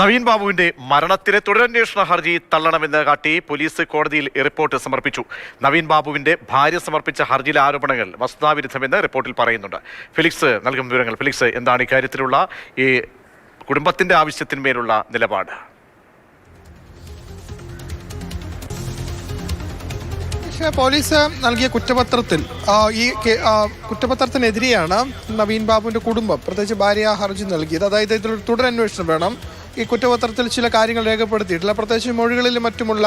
നവീൻ ബാബുവിന്റെ മരണത്തിലെ തുടരന്വേഷണ ഹർജി തള്ളണമെന്ന് കാട്ടി പോലീസ് കോടതിയിൽ റിപ്പോർട്ട് സമർപ്പിച്ചു. നവീൻ ബാബുവിന്റെ ഭാര്യ സമർപ്പിച്ച ഹർജിയിലെ ആരോപണങ്ങൾ വസ്തുതാവിരുദ്ധമെന്ന് റിപ്പോർട്ടിൽ പറയുന്നുണ്ട്. ഫിലിക്സ് നൽകുന്ന വിവരങ്ങൾ. ഫിലിക്സ് എന്താണ് ഇക്കാര്യത്തിലുള്ള ഈ കുടുംബത്തിന്റെ ആവശ്യത്തിന്മേലുള്ള നിലപാട്? പോലീസ് നൽകിയ കുറ്റപത്രത്തിൽ ഈ കുറ്റപത്രത്തിനെതിരെയാണ് നവീൻ ബാബുവിന്റെ കുടുംബം പ്രത്യേകിച്ച് ഭാര്യ ഹർജി നൽകിയത്. അതായത് ഇതിൽ തുടരന്വേഷണം വേണം. ഈ കുറ്റപത്രത്തിൽ ചില കാര്യങ്ങൾ രേഖപ്പെടുത്തിയിട്ടില്ല. പ്രത്യേകിച്ച് മൊഴികളിലും മറ്റുമുള്ള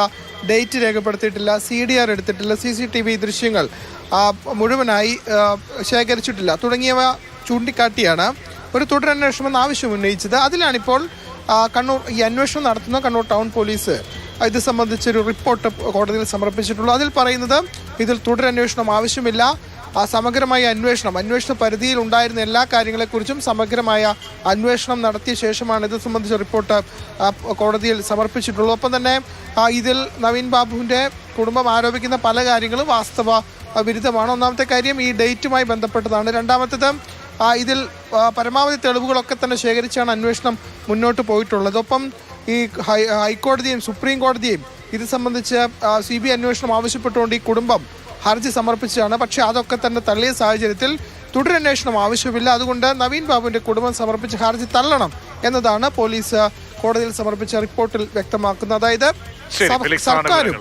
ഡേറ്റ് രേഖപ്പെടുത്തിയിട്ടില്ല. സി ഡി ആർ എടുത്തിട്ടില്ല. സി സി ടി വി ദൃശ്യങ്ങൾ മുഴുവനായി ശേഖരിച്ചിട്ടില്ല. തുടങ്ങിയവ ചൂണ്ടിക്കാട്ടിയാണ് ഒരു തുടരന്വേഷണം ആവശ്യം ഉന്നയിച്ചത്. അതിലാണിപ്പോൾ കണ്ണൂർ ഈ അന്വേഷണം നടത്തുന്ന കണ്ണൂർ ടൗൺ പോലീസ് ഇത് സംബന്ധിച്ചൊരു റിപ്പോർട്ട് കോടതിയിൽ സമർപ്പിച്ചിട്ടുള്ളൂ. അതിൽ പറയുന്നത് ഇതിൽ തുടരന്വേഷണം ആവശ്യമില്ല. സമഗ്രമായ അന്വേഷണം അന്വേഷണ പരിധിയിൽ ഉണ്ടായിരുന്ന എല്ലാ കാര്യങ്ങളെക്കുറിച്ചും സമഗ്രമായ അന്വേഷണം നടത്തിയ ശേഷമാണ് ഇത് സംബന്ധിച്ച റിപ്പോർട്ട് കോടതിയിൽ സമർപ്പിച്ചിട്ടുള്ളത്. ഒപ്പം തന്നെ ഇതിൽ നവീൻ ബാബുവിന്റെ കുടുംബം ആരോപിക്കുന്ന പല കാര്യങ്ങളും വാസ്തവ വിരുദ്ധമാണ്. ഒന്നാമത്തെ കാര്യം ഈ ഡേറ്റുമായി ബന്ധപ്പെട്ടതാണ്. രണ്ടാമത്തേത് ഇതിൽ പരമാവധി തെളിവുകളൊക്കെ തന്നെ ശേഖരിച്ചാണ് അന്വേഷണം മുന്നോട്ട് പോയിട്ടുള്ളത്. ഒപ്പം ഈ ഹൈ ഹൈക്കോടതിയും സുപ്രീം കോടതിയും ഇത് സംബന്ധിച്ച് സി ബി അന്വേഷണം ആവശ്യപ്പെട്ടുകൊണ്ട് ഈ കുടുംബം ഹർജി സമർപ്പിച്ചതാണ്. പക്ഷേ അതൊക്കെ തന്നെ തള്ളിയ സാഹചര്യത്തിൽ തുടരന്വേഷണം ആവശ്യമില്ല. അതുകൊണ്ട് നവീൻ ബാബുവിന്റെ കുടുംബം സമർപ്പിച്ച ഹർജി തള്ളണം എന്നതാണ് പോലീസ് കോടതിയിൽ സമർപ്പിച്ച റിപ്പോർട്ടിൽ വ്യക്തമാക്കുന്നത്. അതായത് സർക്കാരും